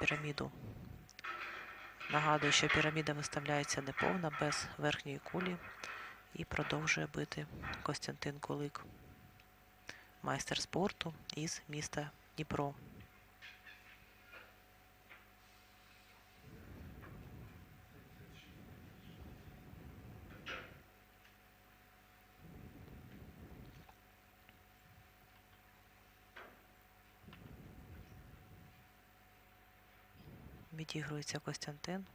піраміду. Нагадую, що піраміда виставляється неповна, без верхньої кулі. І продовжує бити Костянтин Кулик, майстер спорту із міста Дніпро. Відігрується Костянтин.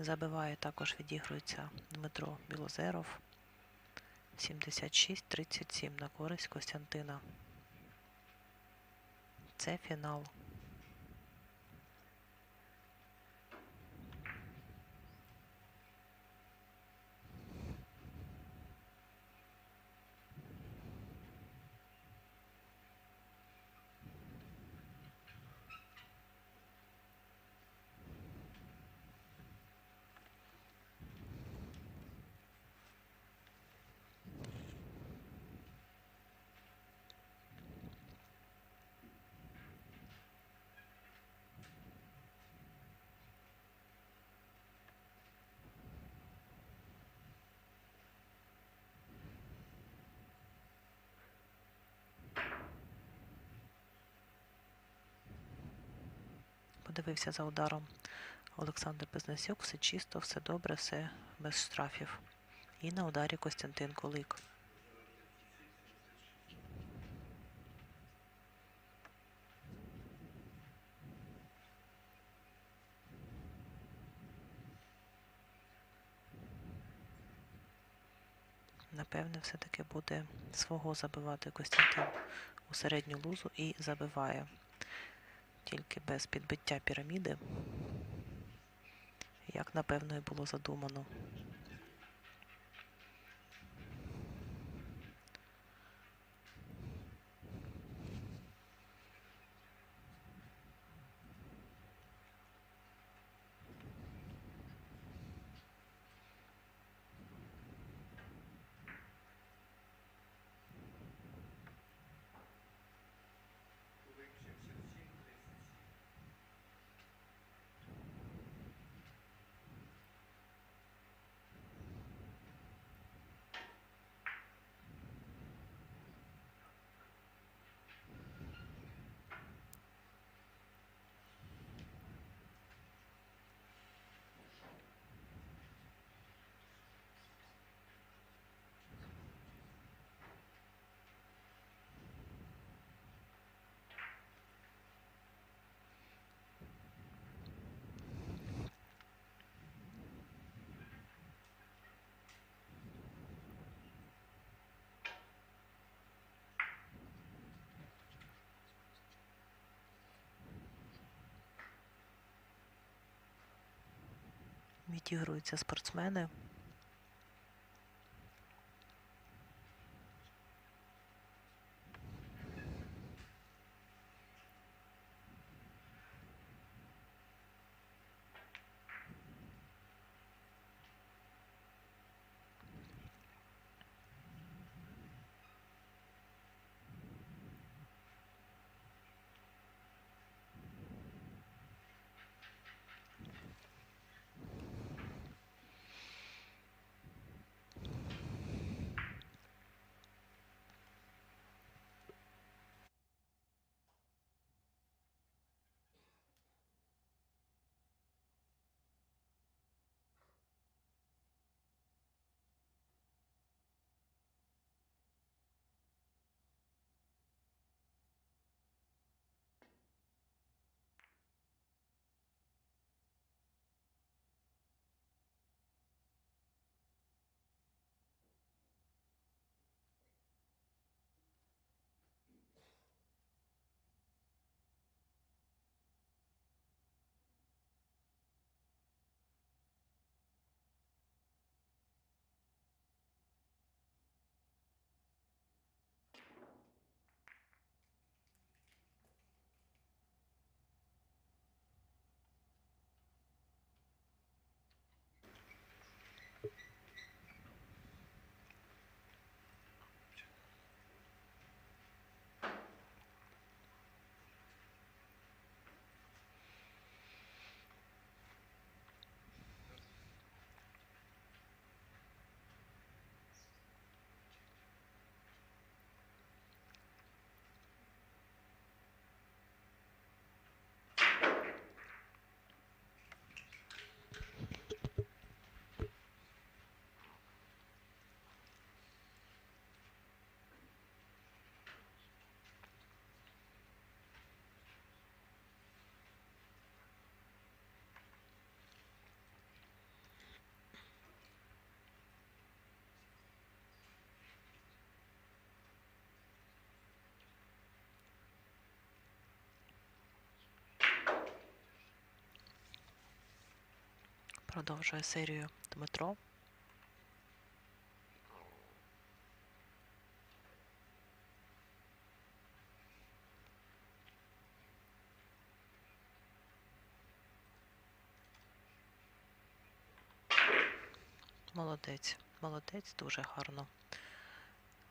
Забиває також відігрується Дмитро Білозеров. 76-37 на користь Костянтина. Це фінал. Подивився за ударом Олександр Безнесюк. Все чисто, все добре, все без штрафів. І на ударі Костянтин Кулик. Напевне, все-таки буде свого забивати Костянтин у середню лузу і забиває тільки без підбиття піраміди, як напевно і було задумано. Відігруються спортсмени. Продовжує серію Дмитро. Молодець, молодець, дуже гарно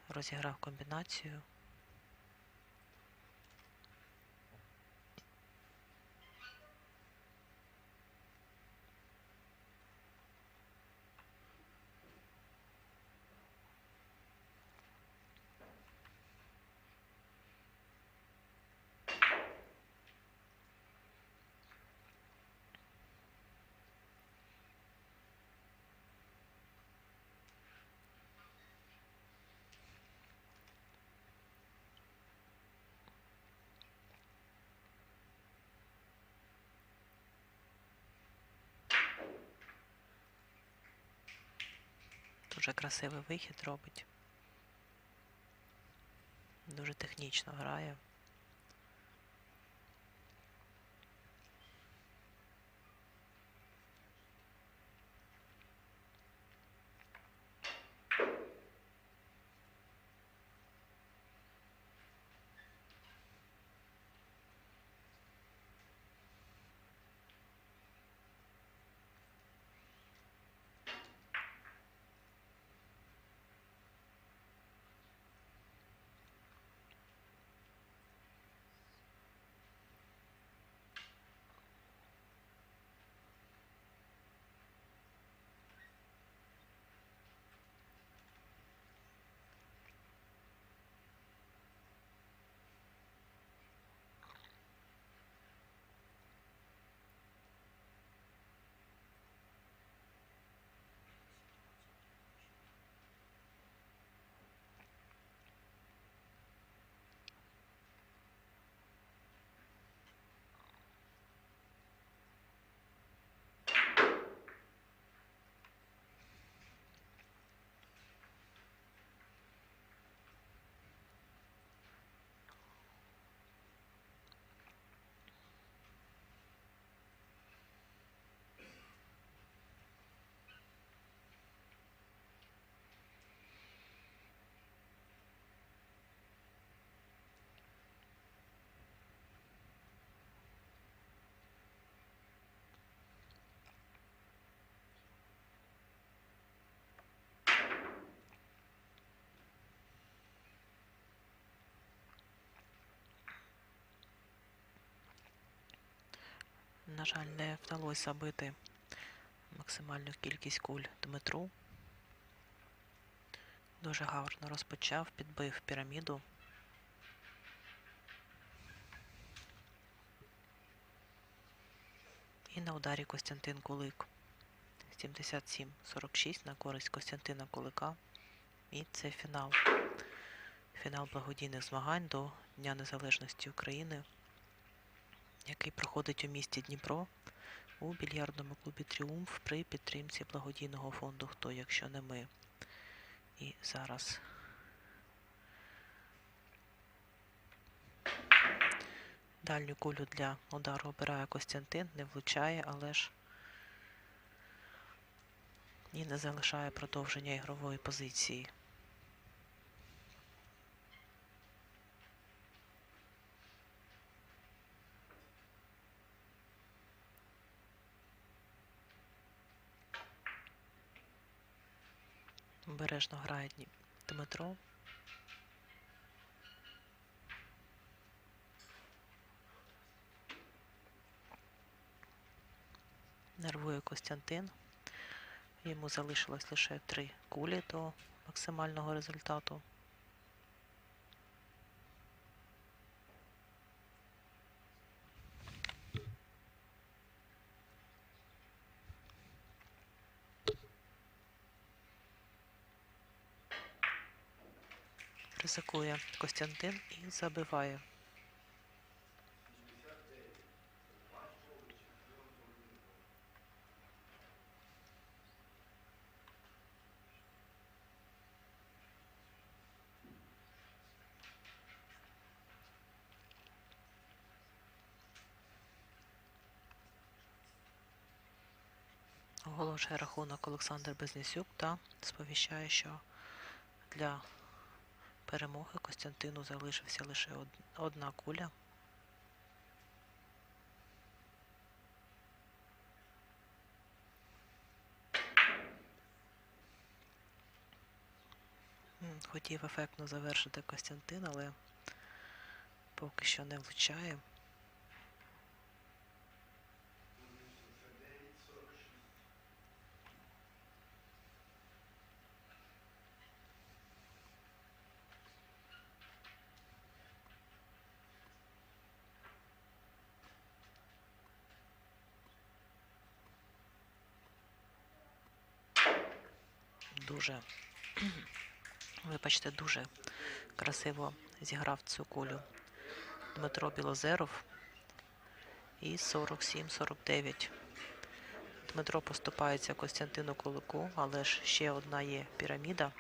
розіграв комбінацію. Дуже красивий вихід робить. Дуже технічно грає. На жаль, не вдалося забити максимальну кількість куль Дмитру. Дуже гарно розпочав, підбив піраміду. І на ударі Костянтин Кулик. 77-46 на користь Костянтина Кулика. І це фінал. Фінал благодійних змагань до Дня Незалежності України який проходить у місті Дніпро у більярдному клубі Тріумф при підтримці благодійного фонду Хто, якщо не ми. І зараз дальню кулю для удару обирає Костянтин, не влучає, але ж і не залишає продовження ігрової позиції. Обережно грає Дмитро. Нервує Костянтин. Йому залишилось лише три кулі до максимального результату. Ризикує Костянтин і забиває. Оголошує рахунок Олександр Безнесюк та сповіщає, що для перемоги Костянтину залишився лише од- одна куля. Хотів ефектно завершити Костянтин, але поки що не влучає. Дуже, вибачте, дуже красиво зіграв цю кулю Дмитро Білозеров. І 47-49. Дмитро поступається Костянтину Кулику, але ж ще одна є піраміда.